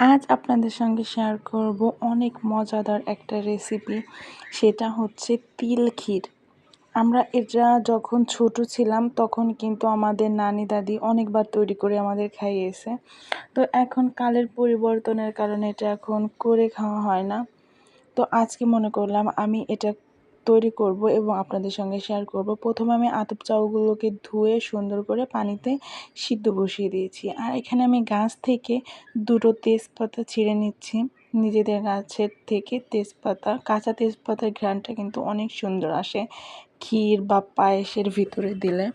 আজ আপনাদের সঙ্গে শেয়ার করব অনেক মজাদার একটা রেসিপি সেটা হচ্ছে তিল ক্ষীর। আমরা এটা যখন ছোট ছিলাম, তখন কিন্তু আমাদের নানি দাদি অনেকবার তৈরি করে আমাদের খাইয়েছে। তো এখন কালের পরিবর্তনের কারণে এটা এখন করে খাওয়া হয় না। তো আজকে মনে করলাম আমি এটা তৈরি করব এবং আপনাদের সঙ্গে শেয়ার করব। প্রথমে আমি আতপ চাউলগুলোকে ধুয়ে সুন্দর করে পানিতে সিদ্ধ বসিয়ে দিয়েছি। আর এখানে আমি গাছ থেকে দুটো তেজপাতা ছিঁড়ে নিচ্ছি। নিজেদের গাছের থেকে তেজপাতা, কাঁচা তেজপাতার ঘ্রাণটা কিন্তু অনেক সুন্দর আসে। ক্ষীর বা পায়েসের ভিতরে দিলে।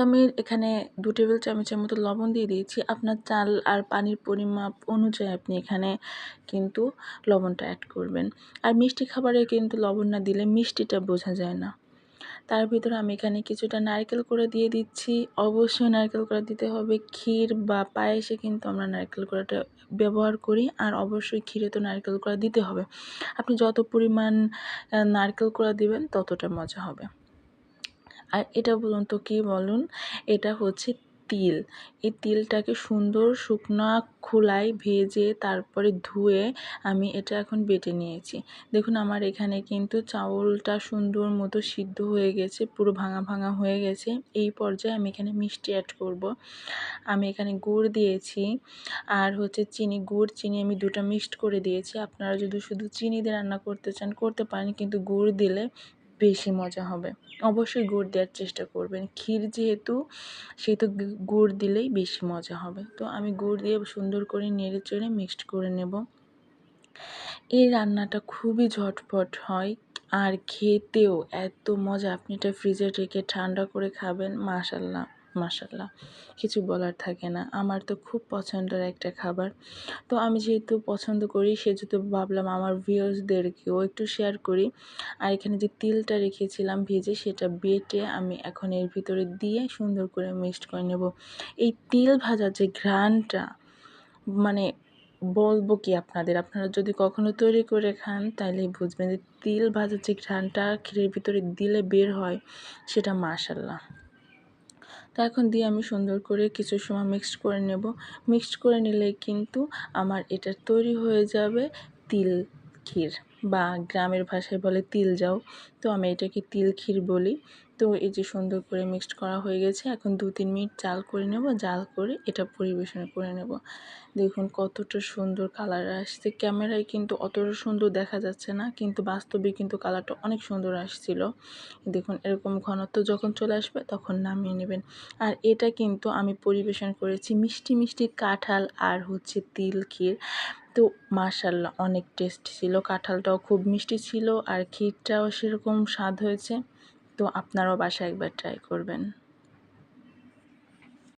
তো আমি এখানে দু টেবিল চামচের মতো লবণ দিয়ে দিয়েছি। আপনার চাল আর পানির পরিমাপ অনুযায়ী আপনি এখানে কিন্তু লবণটা অ্যাড করবেন। আর মিষ্টি খাবারে কিন্তু লবণ না দিলে মিষ্টিটা বোঝা যায় না। তার ভিতরে আমি এখানে কিছুটা নারকেল করে দিয়ে দিচ্ছি। অবশ্যই নারকেল করে দিতে হবে। ক্ষীর বা পায়েসে কিন্তু আমরা নারকেল কড়াটা ব্যবহার করি আর অবশ্যই ক্ষীরে তো নারকেল কড়া দিতে হবে। আপনি যত পরিমাণ নারকেল কড়া দিবেন ততটা মজা হবে। আর এটা বলুন তো কী বলুন? এটা হচ্ছে তিল। এই তিলটাকে সুন্দর শুকনো খোলায় ভেজে তারপরে ধুয়ে আমি এটা এখন বেটে নিয়েছি। দেখুন আমার এখানে কিন্তু চাউলটা সুন্দর মতো সিদ্ধ হয়ে গেছে, পুরো ভাঙা ভাঙা হয়ে গেছে। এই পর্যায়ে আমি এখানে মিষ্টি অ্যাড করব। আমি এখানে গুড় দিয়েছি আর হচ্ছে চিনি, গুড়, চিনি আমি দুটো মিক্সড করে দিয়েছি। আপনারা যদি শুধু চিনি দিয়ে রান্না করতে চান, করতে পারেন, কিন্তু গুড় দিলে বেশি মজা হবে। অবশ্যই গুড় দেওয়ার চেষ্টা করবেন। ক্ষীর যেহেতু, সেহেতু গুড় দিলেই বেশি মজা হবে। তো আমি গুড় দিয়ে সুন্দর করে নেড়ে চেড়ে মিক্সড করে নেব। এই রান্নাটা খুবই ঝটপট হয় আর খেতেও এত মজা। আপনি এটা ফ্রিজে রেখে ঠান্ডা করে খাবেন মাশাল্লাহ মাশাল্লাহ কিছু বলার থাকে না। আমার তো খুব পছন্দের একটা খাবার। তো আমি যেহেতু পছন্দ করি সেহেতু ভাবলাম আমার ভিউয়ার্সদেরকেও একটু শেয়ার করি। আর এখানে যে তিলটা রেখেছিলাম ভেজে, সেটা বেটে আমি এখন এর ভিতরে দিয়ে সুন্দর করে মিক্সড করে নেব। এই তিল ভাজার যে ঘ্রাণটা মানে বলব কি আপনাদের? আপনারা যদি কখনো তৈরি করে খান তাহলেই বুঝবেন যে তিল ভাজার যে ঘ্রাণটা, ক্ষীরের ভিতরে দিলে বের হয়, সেটা মাশাল্লাহ তো এখন দিয়ে আমি সুন্দর করে কিছু সময় মিক্সড করে নেব। মিক্সড করে নিলে কিন্তু আমার এটা তৈরি হয়ে যাবে তিল ক্ষীর বা গ্রামের ভাষায় বলে তিল যাও। তো আমি এটাকে তিল ক্ষীর বলি। তো এই যে সুন্দর করে মিক্সড করা হয়ে গেছে, এখন দু তিন মিনিট জাল করে নেব, জাল করে এটা পরিবেশন করে নেব। দেখুন কতটা সুন্দর কালার আসছে। ক্যামেরায় কিন্তু অতটা সুন্দর দেখা যাচ্ছে না, কিন্তু বাস্তবে কিন্তু কালারটা অনেক সুন্দর আসছিল। দেখুন এরকম ঘনত্ব যখন চলে আসবে তখন নামিয়ে নেবেন। আর এটা কিন্তু আমি পরিবেশন করেছি মিষ্টি মিষ্টি কাঁঠাল আর হচ্ছে তিল ক্ষীর। তো মাশাল্লাহ অনেক টেস্ট ছিল। কাঁঠালটাও খুব মিষ্টি ছিল আর ক্ষীরটাও সেরকম স্বাদ হয়েছে। তো আপনারাও বাসায় একবার ট্রাই করবেন।